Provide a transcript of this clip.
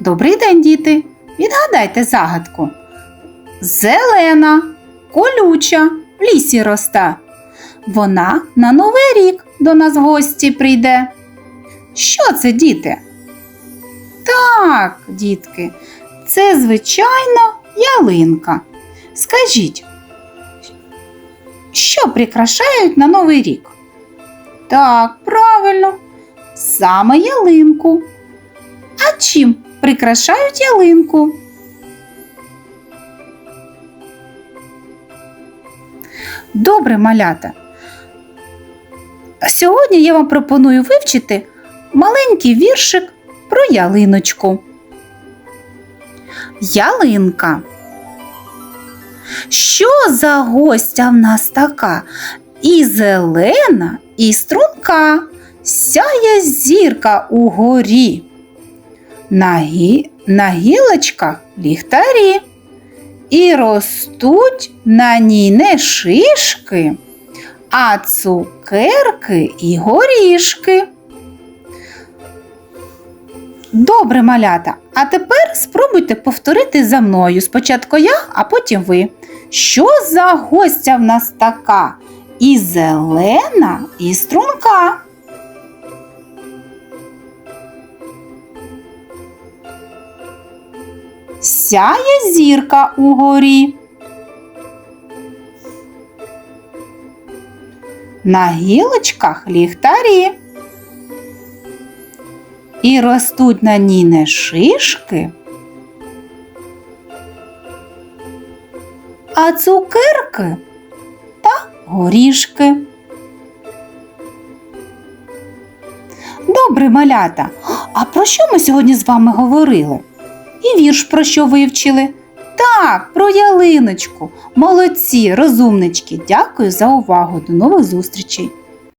Добрий день, діти! Відгадайте загадку. Зелена, колюча, в лісі росте. Вона на новий рік до нас в гості прийде. Що це, діти? Так, дітки, це звичайно ялинка. Скажіть, що прикрашають на новий рік? Так, правильно, саме ялинку. А чим прикрашають ялинку? Добре, малята. Сьогодні я вам пропоную вивчити маленький віршик про ялиночку. Ялинка. Що за гостя в нас така? І зелена, і струнка, сяє зірка угорі. На, гі... на гілочках ліхтарі. І ростуть на ній не шишки, а цукерки і горішки. Добре, малята. А тепер спробуйте повторити за мною. Спочатку я, а потім ви. Що за гостя в нас така? І зелена, і струнка. Сяє зірка угорі. На гілочках ліхтарі. І ростуть на ній не шишки, а цукерки та горішки. Добре, малята. А про що ми сьогодні з вами говорили? І вірш про що вивчили? Так, про ялиночку. Молодці, розумнички. Дякую за увагу. До нових зустрічей!